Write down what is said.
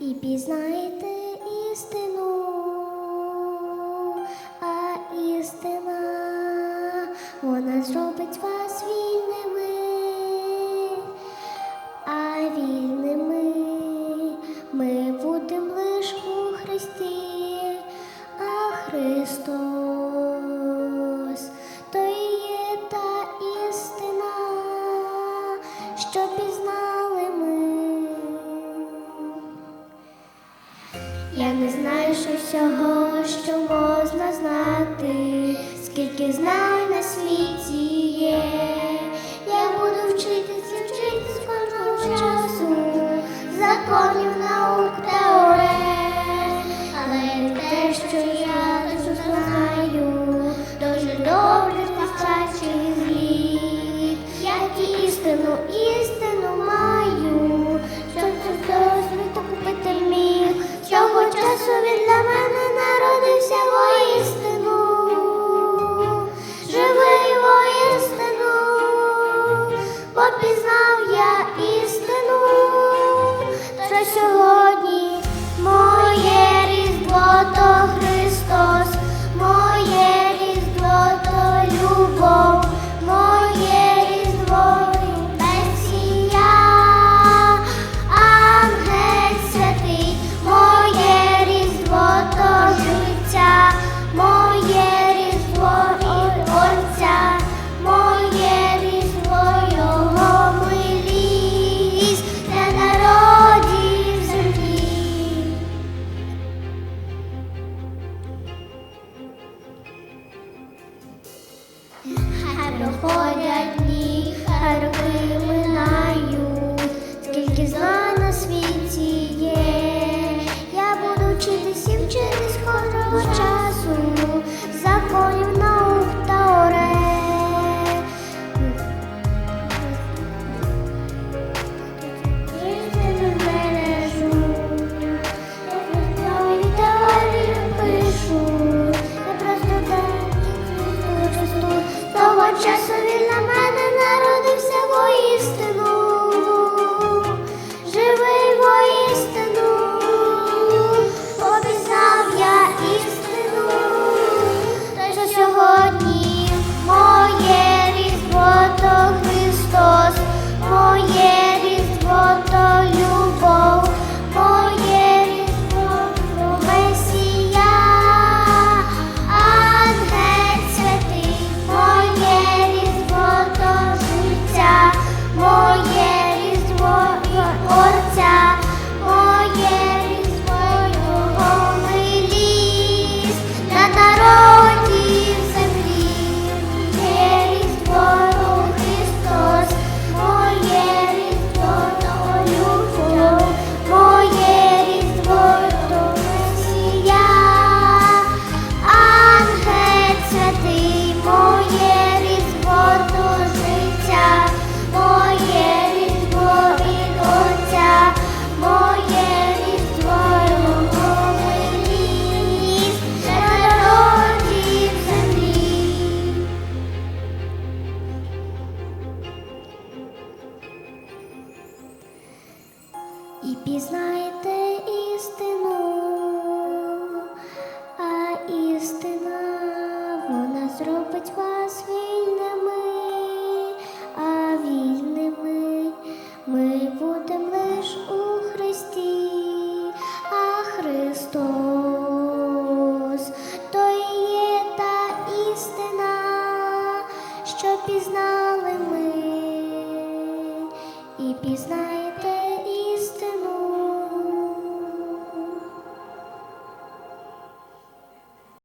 і пізнайте істину, а істина вона зробить вас вільними, а вільними ми будемо лиш у Христі, а Христос. Я не знаю, що всього, що можна знати, скільки знань на світі є. Попізнав я істину, що сьогодні. 的火 істину, а істина вона зробить вас вільними, а вільними ми будемо лише у Христі, а Христос то є та істина, що пізнали ми і пізнає.